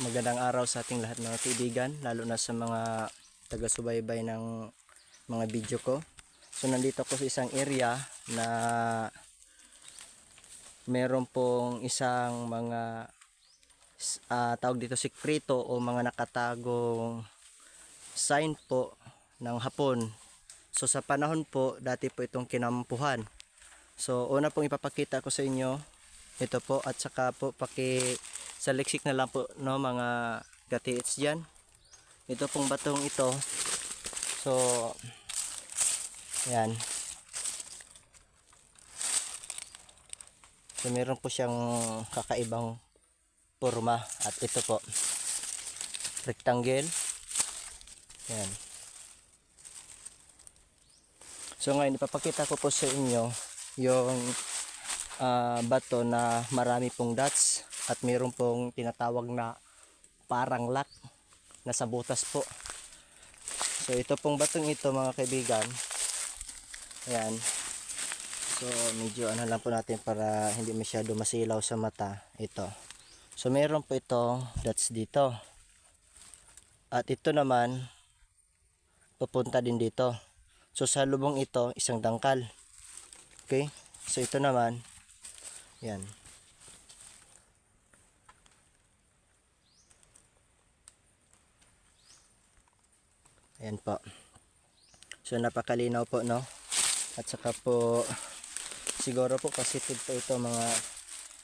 Magandang araw sa ating lahat mga kaibigan, lalo na sa mga taga-subaybay ng mga video ko. So nandito ako sa isang area na meron pong isang mga ah, tawag dito sikreto o mga nakatagong sign po ng hapon. So sa panahon po, dati po itong kinampuhan. So una pong ipapakita ko sa inyo, ito po at saka po paki sa leksik na lang po no mga gatiits dyan. Ito pong batong ito. So yan. So meron po siyang kakaibang forma at ito po rectangle. Yan. So ngayon ipapakita ko po sa inyo yung ah, bato na marami pong dots at mayroon pong tinatawag na parang lock na sa butas po. So ito pong batong ito mga kaibigan. Ayan. So medyo ano lang po natin para hindi masyado masilaw sa mata. Ito. So meron po itong dots dito. At ito naman pupunta din dito. So sa lubong ito isang dangkal. Okay? So ito naman yan. Ayan po. So napakalinaw po no. At saka po siguro po positive po ito mga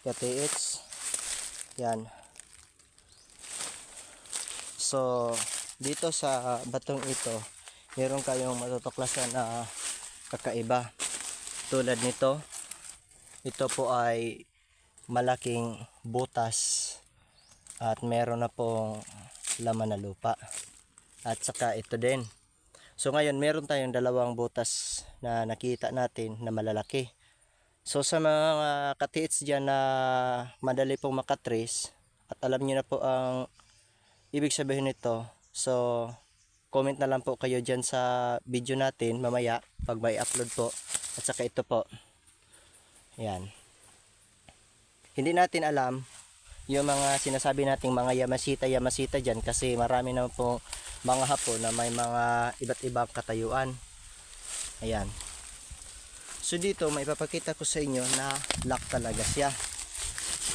katiits. Yan. So dito sa batong ito, meron kayong matutuklasan na kakaiba. Tulad nito, ito po ay malaking butas at meron na pong laman na lupa. At saka ito din. So ngayon meron tayong dalawang butas na nakita natin na malalaki. So sa mga katiits dyan na madali pong makatrace at alam niyo na po ang ibig sabihin nito. So comment na lang po kayo dyan sa video natin mamaya pag may upload po. At saka ito po. Yan. Hindi natin alam yung mga sinasabi nating mga yamasita yamasita dyan kasi marami na po mga hapon na may mga iba't ibang katayuan. Ayan. So dito may ipapakita ko sa inyo na lock talaga siya.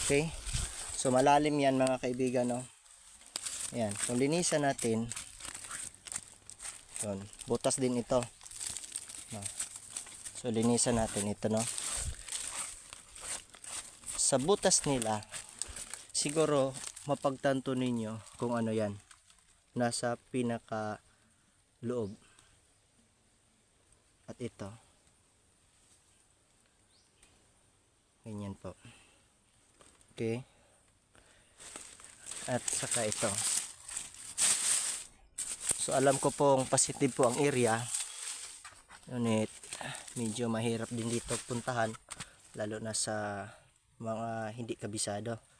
Okay? So malalim yan mga kaibigan no. Ayan. Kung linisan natin yun, butas din ito. No. So linisan natin ito no. Sa butas nila siguro mapagtanto ninyo kung ano yan. Nasa pinaka loob. At ito. Ganyan po. Okay. At saka ito. So alam ko pong positive po ang area. Ngunit medyo mahirap din dito puntahan lalo na sa mga hindi kabisado.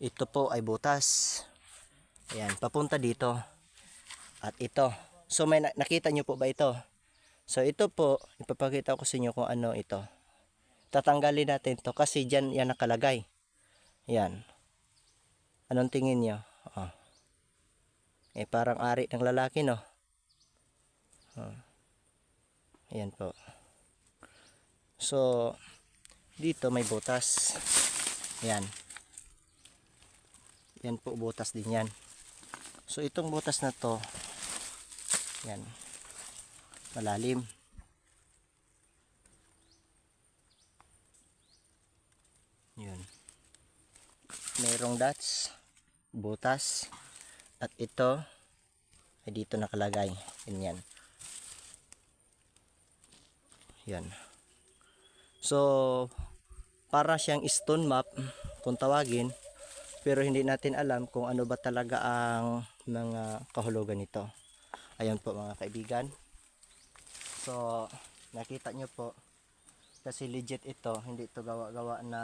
Ito po ay butas. Ayan, papunta dito. At ito. So may na- nakita nyo po ba ito? So ito po, ipapakita ko sa inyo kung ano ito. Tatanggalin natin to kasi dyan yan nakalagay. Ayan. Anong tingin nyo? Oh. Eh parang ari ng lalaki no. Oh. Ayan po. So dito may butas. Ayan. Yan po butas din yan. So itong butas na to yan malalim. Yun. Mayroong dots, butas, at ito ay dito nakalagay. Ganyan. Yan. So, para siyang stone map kung tawagin pero hindi natin alam kung ano ba talaga ang mga kahulugan nito. Ayan po mga kaibigan. So, nakita nyo po kasi legit ito, hindi ito gawa-gawa na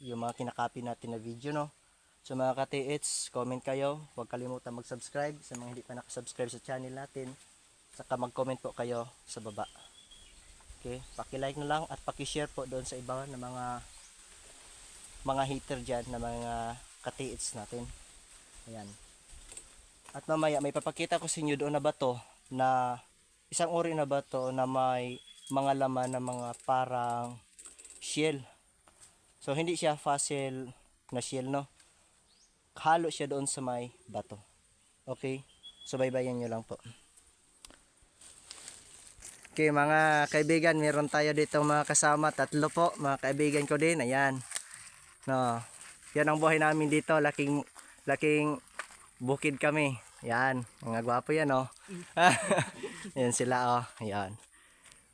yung mga kinakopy natin na video no. So mga katiits, comment kayo. Huwag kalimutan mag-subscribe sa mga hindi pa nakasubscribe sa channel natin. Saka mag-comment po kayo sa baba. Okay, paki-like na lang at paki-share po doon sa iba na mga mga hater dyan na mga katiits natin. Ayan. At mamaya may papakita ko sa inyo doon na bato na isang uri na bato na may mga laman na mga parang shell. So hindi siya fossil na shell no. Halo siya doon sa may bato. Okay? So baybayan nyo lang po. Okay mga kaibigan, meron tayo dito mga kasama, tatlo po, mga kaibigan ko din, ayan. No, yan ang buhay namin dito, laking, laking bukid kami. Yan, mga gwapo yan oh. yan sila oh, yan.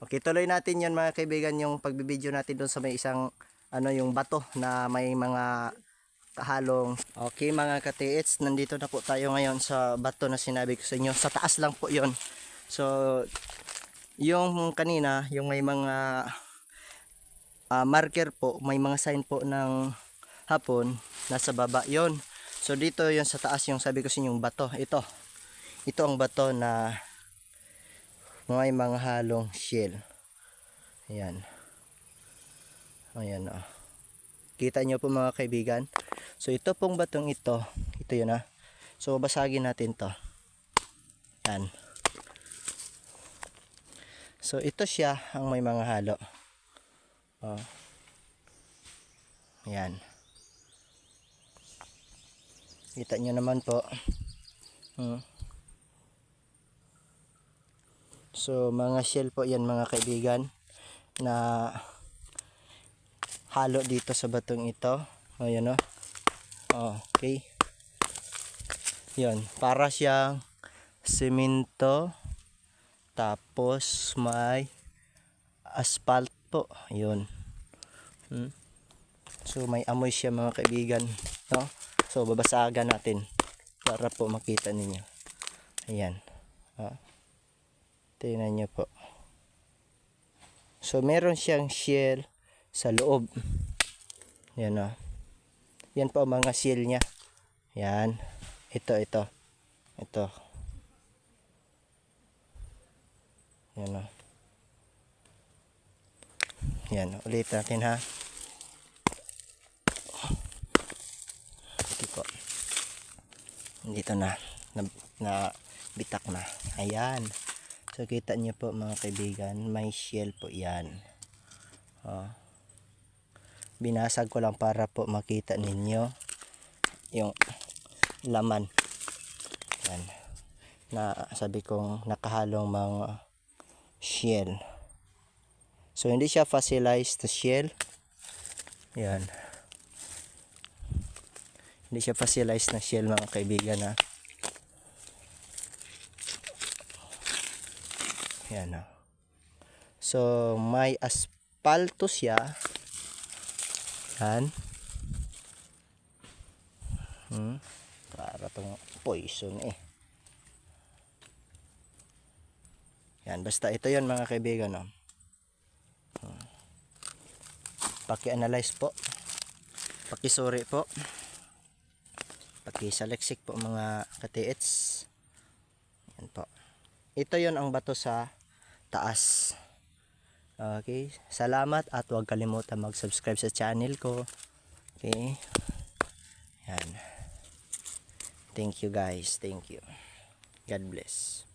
Okay, tuloy natin yan mga kaibigan, yung pagbibideo natin doon sa may isang, ano yung bato na may mga kahalong. Okay mga katiits, nandito na po tayo ngayon sa bato na sinabi ko sa inyo. Sa taas lang po yon So, yung kanina, yung may mga ah, marker po, may mga sign po ng hapon, nasa baba yon So dito yung sa taas yung sabi ko sa inyo, bato. Ito. Ito ang bato na may mga halong shell. Ayan. Ayan o. Kita nyo po mga kaibigan. So ito pong batong ito. Ito yun ha. So basagin natin to. Yan. So ito siya ang may mga halo. Oh. Yan. Kita nyo naman po. Hmm. So mga shell po yan mga kaibigan na halo dito sa batong ito. O yan o. Oh, okay. Yan. Para siyang semento tapos may asphalt po. Yun. Hmm. So may amoy siya mga kaibigan. No? So babasagan natin para po makita ninyo. Ayan. Ha? Tingnan nyo po. So meron siyang shell sa loob. Yan o. Yan po mga shell niya. Yan. Ito, ito. Ito. Yan o. Yan, ulit natin ha. Ito po. Dito na. Na, na bitak na. Ayan. So kita niyo po mga kaibigan, may shell po yan. Oh. Binasag ko lang para po makita ninyo yung laman. Yan. Na sabi kong nakahalong mga shell. So hindi siya fossilized shell. Yan. Hindi siya fossilized na shell mga kaibigan ha. Yan. So may aspalto siya. Yan. Hmm. Para tong poison eh. Yan, basta ito yon mga kaibigan. No? Hmm. Paki-analyze po. Paki-suri po. Paki-saleksik po mga katiits. Yan po. Ito yon ang bato sa taas. Okay. Salamat at huwag kalimutan mag-subscribe sa channel ko. Okay. Yan. Thank you guys. Thank you. God bless.